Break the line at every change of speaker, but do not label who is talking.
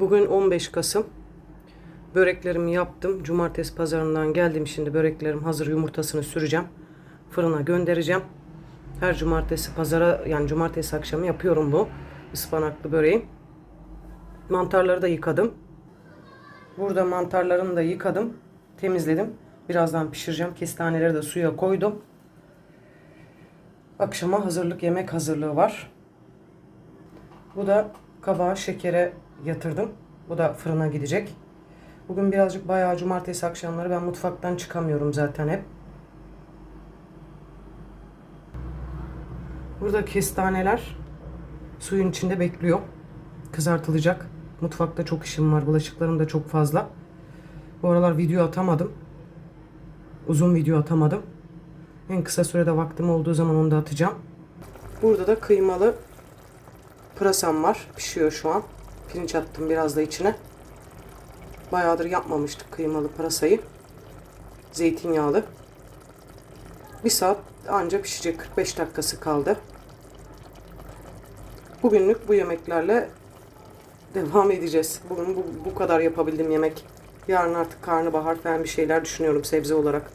Bugün 15 Kasım. Böreklerimi yaptım. Cumartesi pazarından geldim şimdi. Böreklerim hazır yumurtasını süreceğim. Fırına göndereceğim. Her cumartesi pazara yani cumartesi akşamı yapıyorum bu ıspanaklı böreği. Mantarları da yıkadım. Burada mantarlarını da yıkadım. Temizledim. Birazdan pişireceğim. Kestaneleri de suya koydum. Akşama hazırlık yemek hazırlığı var. Bu da kabağı şekere yatırdım. Bu da fırına gidecek. Bugün birazcık bayağı cumartesi akşamları ben mutfaktan çıkamıyorum zaten hep. Burada kestaneler suyun içinde bekliyor. Kızartılacak. Mutfakta çok işim var. Bulaşıklarım da çok fazla. Bu aralar video atamadım. Uzun video atamadım. En kısa sürede vaktim olduğu zaman onu da atacağım. Burada da kıymalı pırasam var. Pişiyor şu an. Pirinç attım biraz da içine. Bayağıdır yapmamıştık kıymalı pırasayı. Zeytinyağlı. Bir saat anca pişecek. 45 dakikası kaldı. Bugünlük bu yemeklerle devam edeceğiz. Bugün bu, bu kadar yapabildim yemek. Yarın artık karnabahar falan bir şeyler düşünüyorum sebze olarak.